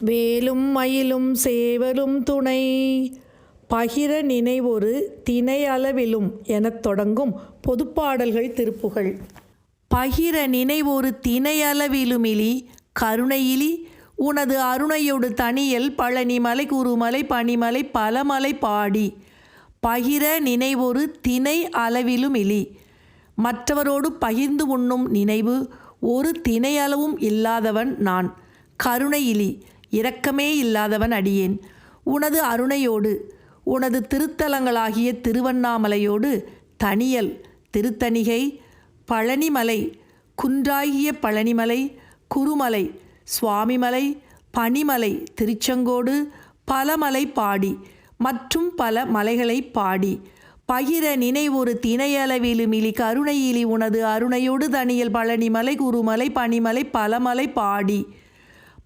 வேலும் மயிலும் சேவலும் துணை. பகிர நினைவொரு திணை அளவிலும் எனத் தொடங்கும் பொதுப்பாடல்கள் திருப்புகள். பகிர நினைவொரு திணை அளவிலுமிலி கருணையிலி உனது அருணையொடு தனியல் பழனி மலை குருமலை பனிமலை பலமலை பாடி. பகிர நினைவொரு திணை அளவிலுமிலி மற்றவரோடு பகிர்ந்து உண்ணும் நினைவு ஒரு திணையளவும் இல்லாதவன் நான். கருணையிலி இரக்கமே இல்லாதவன் அடியேன். உனது அருணையோடு உனது திருத்தலங்களாகிய திருவண்ணாமலையோடு தனியல் திருத்தணிகை பழனிமலை குன்றாகிய பழனிமலை குருமலை சுவாமிமலை பனிமலை திருச்செங்கோடு பலமலை பாடி மற்றும் பல மலைகளை பாடி. பகிர நினைவொரு திணையளவிலுமிலி கருணையிலி உனது அருணையோடு தனியல் பழனிமலை குருமலை பனிமலை பலமலை பாடி.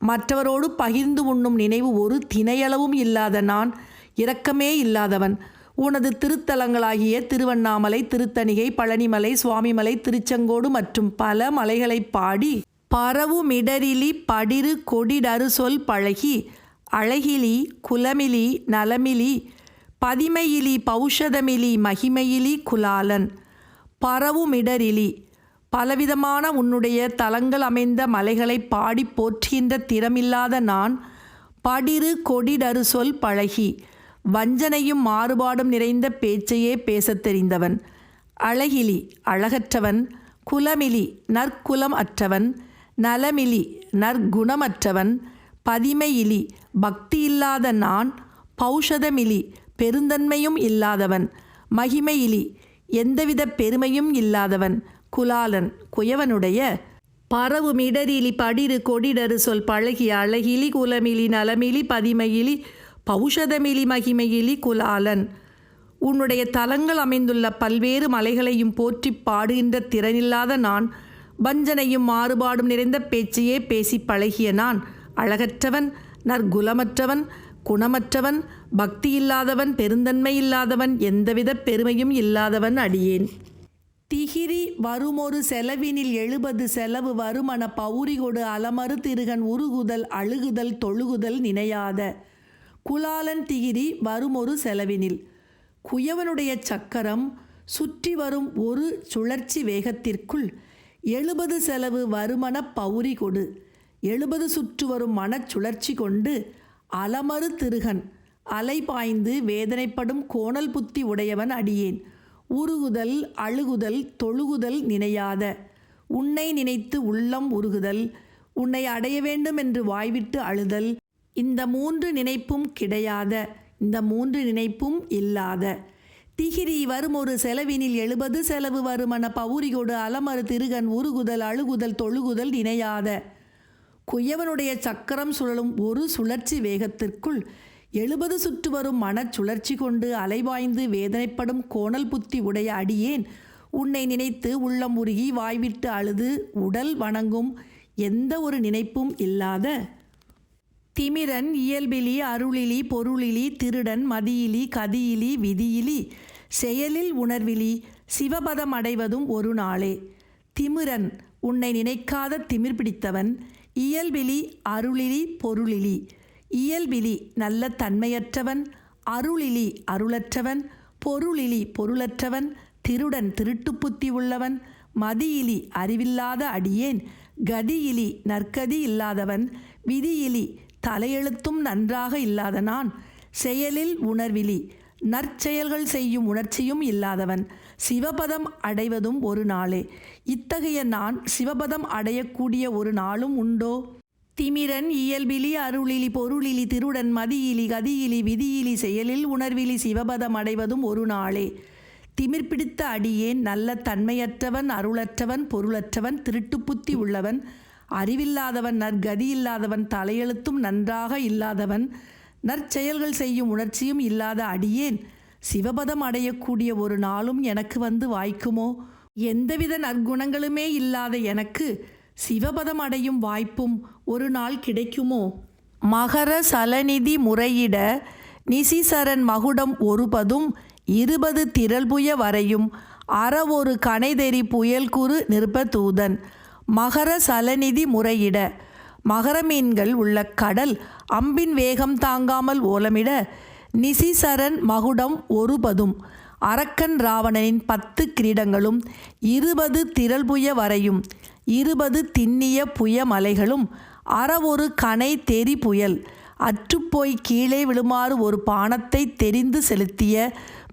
மற்றவரோடு பகிர்ந்து உண்ணும் நினைவு ஒரு திணையளவும் இல்லாத நான் இரக்கமே இல்லாதவன். உனது திருத்தலங்களாகிய திருவண்ணாமலை திருத்தணிகை பழனிமலை சுவாமிமலை திருச்செங்கோடு மற்றும் பல மலைகளைப் பாடி பரவுமிடரிலி படிறு கொடிடரு சொல் பழகி அழகிலி குலமிலி நலமிலி பதிமையிலி பௌஷதமிலி மகிமையிலி குலாலன். பரவுமிடரிலி பலவிதமான உன்னுடைய தலங்கள் அமைந்த மலைகளை பாடி போற்றுகின்ற திறமில்லாத நான் படிறு கொடிடரு சொல் பழகி வஞ்சனையும் மாறுபாடும் நிறைந்த பேச்சையே பேசத் தெரிந்தவன். அழகிலி அழகற்றவன். குலமிலி நற்குலம் அற்றவன். நலமிலி நற்குணமற்றவன். பதிமையிலி பக்தியில்லாத நான். பௌஷதமிலி பெருந்தன்மையும் இல்லாதவன். மகிமையிலி எந்தவித பெருமையும் இல்லாதவன். குலாலன் குயவனுடைய பரவுமிடரிலி படிறு கொடிடரு சொல் பழகிய அழகிலி குலமிலி நலமிலி பதிமையிலி பௌஷதமிலி மகிமையிலி குலாலன். உன்னுடைய தலங்கள் அமைந்துள்ள பல்வேறு மலைகளையும் போற்றி பாடுகின்ற திறனில்லாத நான் வஞ்சனையும் மாறுபாடும் நிறைந்த பேச்சையே பேசி பழகிய நான் அழகற்றவன் நற்குலமற்றவன் குணமற்றவன் பக்தி இல்லாதவன் பெருந்தன்மை இல்லாதவன் எந்தவித பெருமையும் இல்லாதவன் அடியேன். திகிரி வருமொரு செலவினில் எழுபது செலவு வருமன பௌரிகொடு அலமறு திருகன் உருகுதல் அழுகுதல் தொழுகுதல் நினையாத. குலாலன் திகிரி வருமொரு செலவினில். குயவனுடைய சக்கரம் சுற்றி வரும் ஒரு சுழற்சி வேகத்திற்குள் எழுபது செலவு வருமன பௌரி கொடு எழுபது சுற்று வரும் மனச்சுழற்சி கொண்டு அலமறு திருகன் அலை பாய்ந்து வேதனைப்படும் கோணல் புத்தி உடையவன் அடியேன். உருகுதல் அழுகுதல் தொழுகுதல் நினையாத. உன்னை நினைத்து உள்ளம் உருகுதல். உன்னை அடைய வேண்டும் என்று வாய்விட்டு அழுதல். இந்த மூன்று நினைப்பும் கிடையாத. இந்த மூன்று நினைப்பும் இல்லாத. திகிரி வரும் ஒரு செலவினில் எழுபது செலவு வருமன பவுரிகொடு அலமறு திருகன் உருகுதல் அழுகுதல் தொழுகுதல் நினையாத. குயவனுடைய சக்கரம் சுழலும் ஒரு சுழற்சி வேகத்திற்குள் எழுபது சுற்று வரும் மனச்சுழற்சி கொண்டு அலைவாய்ந்து வேதனைப்படும் கோணல் புத்தி உடைய அடியேன். உன்னை நினைத்து உள்ளம் உருகி வாய்விட்டு அழுது உடல் வணங்கும் எந்த ஒரு நினைப்பும் இல்லாத. திமிரன் இயல்பிலி அருளிலி பொருளிலி திருடன் மதியிலி கதியிலி விதியிலி செயலில் உணர்விலி சிவபதம் அடைவதும் ஒரு நாளே. திமிரன் உன்னை நினைக்காத திமிர் பிடித்தவன் இயல்பிலி அருளிலி பொருளிலி இயல்பிலி நல்ல தன்மையற்றவன் அருளிலி அருளற்றவன் பொருளிலி பொருளற்றவன் திருடன் திருட்டு புத்தி உள்ளவன் மதியிலி அறிவில்லாத அடியேன் கதியிலி நற்கதி இல்லாதவன் விதியிலி தலையெழுத்தும் நன்றாக இல்லாத நான் செயலில் உணர்விலி நற்செயல்கள் செய்யும் உணர்ச்சியும் இல்லாதவன் சிவபதம் அடைவதும் ஒரு நாளே. இத்தகைய நான் சிவபதம் அடையக்கூடிய ஒரு நாளும் உண்டோ? திமிரன் இயல்பிலி அருளிலி பொருளிலி திருடன் மதியிலி கதியிலி விதியிலி செயலில் உணர்விலி சிவபதம் அடைவதும் ஒரு நாளே. திமிர் பிடித்த அடியேன் நல்ல தன்மையற்றவன் அருளற்றவன் பொருளற்றவன் திருட்டுப்புத்தி உள்ளவன் அறிவில்லாதவன் நற்கதி இல்லாதவன் தலையெழுத்தும் நன்றாக இல்லாதவன் நற்செயல்கள் செய்யும் உணர்ச்சியும் இல்லாத அடியேன் சிவபதம் அடையக்கூடிய ஒரு நாளும் எனக்கு வந்து வாய்க்குமோ? எந்தவித நற்குணங்களுமே இல்லாத எனக்கு சிவபதம் அடையும் வாய்ப்பும் ஒரு நாள் கிடைக்குமோ? மகர சலநிதி முறையிட நிசிசரன் மகுடம் ஒருபதும் இருபது திரள்புய வரையும் அறவொரு கனைதெறி புயல்குறு குறு தூதன் மகர சலநிதி முறையிட மகர மீன்கள் உள்ள கடல் அம்பின் வேகம் தாங்காமல் ஓலமிட நிசிசரன் மகுடம் ஒருபதும் அரக்கன் ராவணனின் பத்து கிரீடங்களும் இருபது திரள்புய வரையும் இருபது திண்ணிய புய மலைகளும் அறவொரு கனை தெரி புயல். அற்றுப்போய் கீழே விழுமாறு ஒரு பானத்தை தெரிந்து செலுத்திய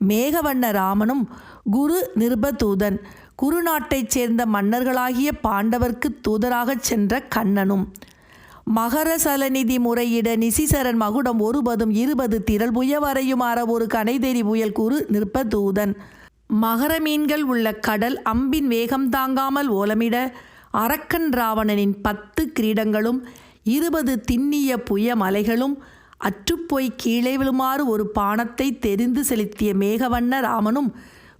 மேகவண்ண ராமனும் குரு நிருபதூதன் குருநாட்டைச் சேர்ந்த மன்னர்களாகிய பாண்டவர்க்கு தூதராகச் சென்ற கண்ணனும். மகர சலநிதி முறையிட நிசிசரன் மகுடம் ஒருபதும் இருபது திரள் புய வரையும் அற ஒரு கனைதெறி புயல் குரு நிற்பதூதன் மகர மீன்கள் உள்ள கடல் அம்பின் வேகம் தாங்காமல் ஓலமிட அரக்கன் ராவணனின் பத்து கிரீடங்களும் இருபது திண்ணிய புய மலைகளும் அற்றுப்போய் கீழே விழுமாறு ஒரு பானத்தை தெரிந்து செலுத்திய மேகவண்ண ராமனும்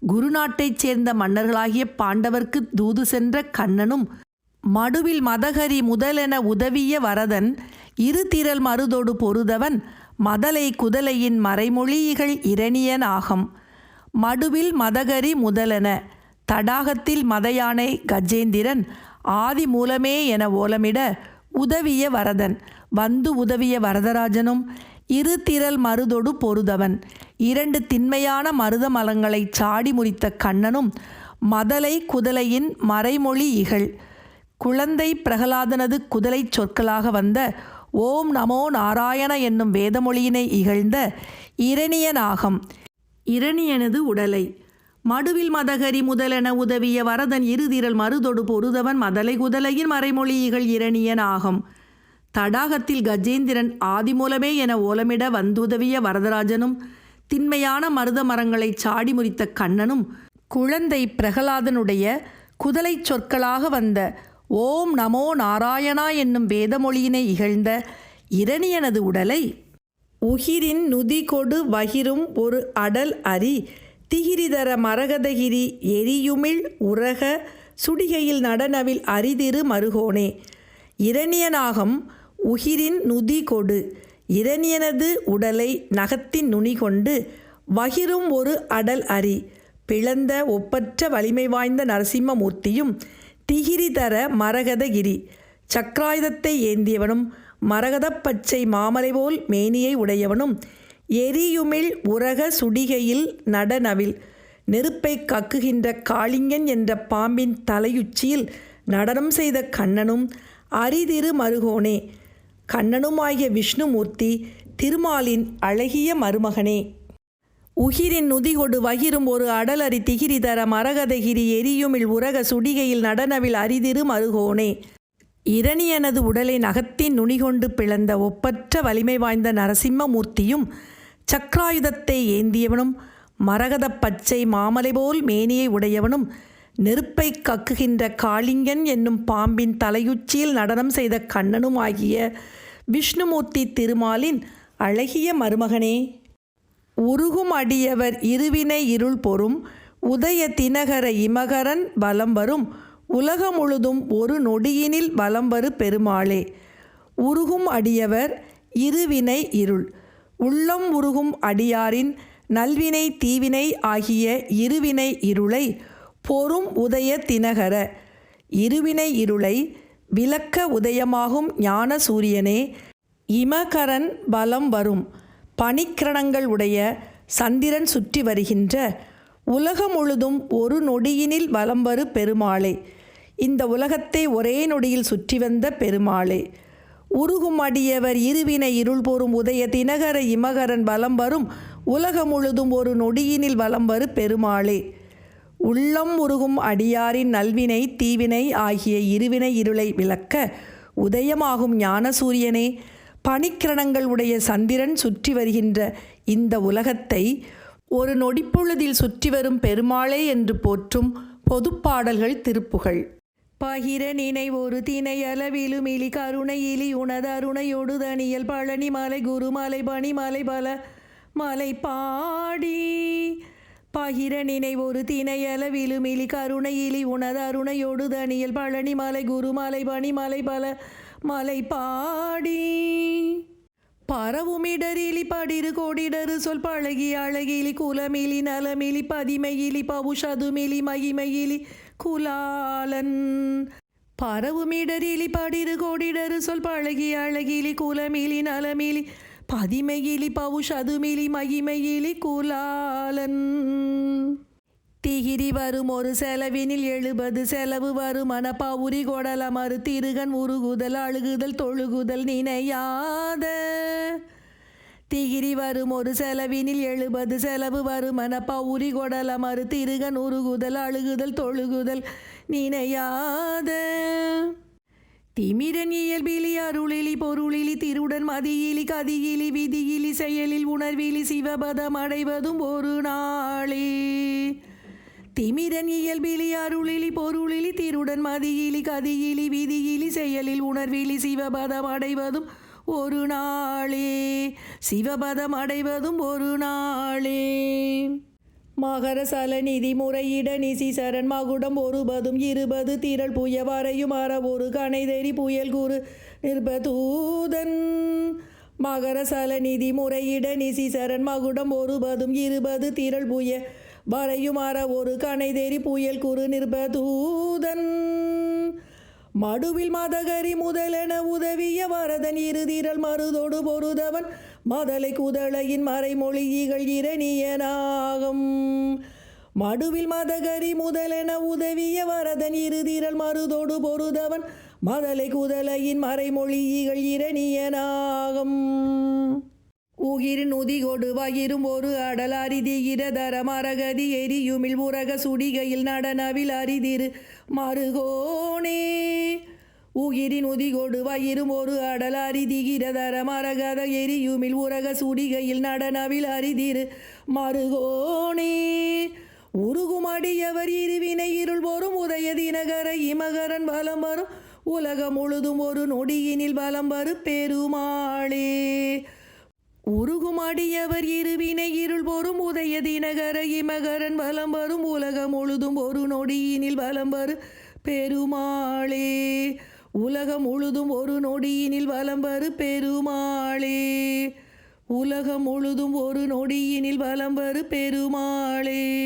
குருநாட்டைச் சேர்ந்த மன்னர்களாகிய பாண்டவர்க்கு தூது சென்ற கண்ணனும் மடுவில் மதகரி முதலென உதவிய வரதன் இரு திரள் மருதொடு பொருதவன் மதலை குதலையின் மறைமொழிகள் இரணியன் ஆகம். மடுவில் மதகரி முதலென தடாகத்தில் மதயானை கஜேந்திரன் ஆதி மூலமே என ஓலமிட உதவிய வரதன். வந்து உதவிய வரதராஜனும் இரு திரள் மருதொடு பொருதவன். இரண்டு திண்மையான மருத மலங்களை சாடி முறித்த கண்ணனும் மதலை குதலையின் மறைமொழி இகழ். குழந்தை பிரகலாதனது குதலை சொற்களாக வந்த ஓம் நமோ நாராயண என்னும் வேதமொழியினை இகழ்ந்த இரணியனாகம். இரணியனது உடலை மடுவில் மதகரி முதலென உதவிய வரதன் இருதிரல் மருதொடு பொருதவன் மதலை குதலையின் மறைமொழியிகள் இரணியன் ஆகும் தடாகத்தில் கஜேந்திரன் ஆதிமூலமே என ஓலமிட வந்துதவிய வரதராஜனும் திண்மையான மருத மரங்களை சாடி முறித்த கண்ணனும் குழந்தை பிரகலாதனுடைய குதலை சொற்களாக வந்த ஓம் நமோ நாராயணா என்னும் வேதமொழியினை இகழ்ந்த இரணியனது உடலை உகிரின் நுதி கொடு வகிரும் ஒரு அடல் அரி திகிரிதர மரகதகிரி எரியுமிழ் உரக சுடிகையில் நடனவில் அரிதிரு மருகோனே. இரணியனாகம் உகிரின் நுதி கொடு. இரணியனது உடலை நகத்தின் நுனி கொண்டு வகிரும் ஒரு அடல் அரி. பிளந்த ஒப்பற்ற வலிமை வாய்ந்த நரசிம்மமூர்த்தியும் திகிரிதர மரகதகிரி. சக்கராயுதத்தை ஏந்தியவனும் மரகதப் பச்சை மாமலை போல் மேனியை உடையவனும் எரியுமிழ் உரக சுடிகையில் நடனவில். நெருப்பை கக்குகின்ற காளிங்கன் என்ற பாம்பின் தலையுச்சியில் நடனம் செய்த கண்ணனும் அரிதிரு மருகோனே. கண்ணனுமாகிய விஷ்ணுமூர்த்தி திருமாலின் அழகிய மருமகனே. உகிரின் நுதிகொடு வகிரும் ஒரு அடலரி திகிரி தர மரகதகிரி எரியுமிழ் உரக சுடிகையில் நடனவில் அரிதிரு மருகோனே. இரணியனது உடலை நகத்தின் நுனிகொண்டு பிளந்த ஒப்பற்ற வலிமை வாய்ந்த நரசிம்மமூர்த்தியும் சக்ராயுதத்தை ஏந்தியவனும் மரகதப் பச்சை மாமலை போல் மேனியை உடையவனும் நெருப்பை கக்குகின்ற காளிங்கன் என்னும் பாம்பின் தலையுச்சியில் நடனம் செய்த கண்ணனும் ஆகிய விஷ்ணுமூர்த்தி திருமாலின் அழகிய மருமகனே உருகும் அடியவர் இருவினை இருள் பொறும் உதய தினகர இமகரன் வலம் வரும் உலகம் முழுதும் ஒரு நொடியினில் வலம் வரு பெருமாளே. உருகும் அடியவர் இருவினை இருள் உள்ளம் உருகும் அடியாரின் நல்வினை தீவினை ஆகிய இருவினை இருளை பொறும் உதய தினகர. இருவினை இருளை விளக்க உதயமாகும் ஞான சூரியனே இமகரன் பலம் வரும். பனிக்கிரணங்கள் உடைய சந்திரன் சுற்றி வருகின்ற உலகம் முழுதும் ஒரு நொடியினில் வலம் வரு பெருமாளே. இந்த உலகத்தை ஒரே நொடியில் சுற்றி வந்த பெருமாளே. உருகும் அடியவர் இருவினை இருள் போரும் உதய தினகர இமகரன் வலம் வரும். உலகம் முழுதும் ஒரு நொடியினில் வலம் வரு பெருமாளே. உள்ளம் உருகும் அடியாரின் நல்வினை தீவினை ஆகிய இருவினை இருளை விளக்க உதயமாகும் ஞானசூரியனே. பனிக்கிரணங்கள் உடைய சந்திரன் சுற்றி வருகின்ற இந்த உலகத்தை ஒரு நொடிப்பொழுதில் சுற்றி வரும் பெருமாளே என்று போற்றும் பொதுப்பாடல்கள் திருப்புகள். பகிர நினை ஒரு தினை அளவிலும் இலி கருணை இலி உனது அருணையோடு தனியல் பழனி மாலை குருமலை பனிமலை பல மலை பாடி. பகிர நினை ஒரு தினை அளவிலும் இலி கருணை இலி உனது அருணையோடு தனியல் பழனி மாலை குருமலை பனிமலை பல மலை பாடி. பரவுமிடரிலி படிரு கோடிடரு சொல் பழகி அழகிலி குலமிலி நலமிலி பதிமையிலி பவுஷதுமிலி மகிமையிலி குலாலன். பரவுமிடரிலி படிரு கோடிடரு சொல் பழகி அழகிலி குலமிலி நலமிலி பதிமையிலி பவுஷதுமிலி மகிமையிலி குலாலன். திகிரி வரும் ஒரு செலவினில் எழுபது செலவு வரும் மனப்பாவுரி கொடலமறு திருகன் உருகுதல் அழுகுதல் தொழுகுதல் நினையாத. திகிரி வரும் ஒரு செலவினில் எழுபது செலவு வரும். மனப்பாவுரி கொடல மறு திருகன் உருகுதல் அழுகுதல் தொழுகுதல் நினையாத. திமிரன் இயல்பிலி அருளிலி பொருளிலி திருடன் மதியிலி கதியிலி விதியிலி செயலில் உணர்விலி சிவபதம் அடைவதும் ஒரு நாளே. திமிரன் இயல்பிலி அருளிலி பொருளிலி திருடன் மதியிலி கதியிலி விதியிலி செயலில் உணர்விலி சிவபதம் அடைவதும் ஒரு நாளே. சிவபதம் அடைவதும் ஒரு நாளே. மகரசல நிதி முறையிட நிசி சரண் மகுடம் ஒருபதும் இருபது. திரள் புயவரையும் அற ஒரு கணைதெறி புயல் கூறு நிற்பதூதன் மகரசல நிதி முறையிட நிசி சரண் மகுடம் ஒருபதும் இருபது. திரள் புய வரையும் அற ஒரு கணைதெறி புயல் குறு நிற்பதூதன் மடுவில் மதகரி முதலென உதவிய வரதன் இருதிரல் மருதோடு பொருதவன் மதலை குதளையின் மறைமொழி இகழ் இரணியனாகும். மடுவில் மதகரி முதலென உதவிய வரதன் இருதிரல் மருதோடு பொருதவன் மதலை குதலையின் மறைமொழி இகழ் இரணியனாகும். உகிரின் உதிகொடு வகிரும் ஒரு அடல் அரிதிகிற தரம் எரியுமில் உரக சுடிகையில் நடனவில் அரிதிரு மருகோனே. உகிரின் உதிகொடு வயிரும் ஒரு அடல் அரிதிகிற தரம் எரியுமில் உரக சுடிகையில் நடனவில் அரிதிரு மருகோனே. உருகுமடியவர் இருவினை இருள் போரும் உதய தினகர இமகரன் பலம் வரும் உலகம் முழுதும் ஒரு நொடியினில் பலம் வரும் பெருமாளே. உருகுமாடியவர் இருவினை இருள் போரும் உதய தினகர இமகரன் வலம் வரும் உலகம் முழுதும் ஒரு நொடியினில் வலம் வரும் பெருமாளே. உலகம் முழுதும் ஒரு நொடியினில் வலம் வரும் பெருமாளே. உலகம் முழுதும் ஒரு நொடியினில் வலம் வரும் பெருமாளே.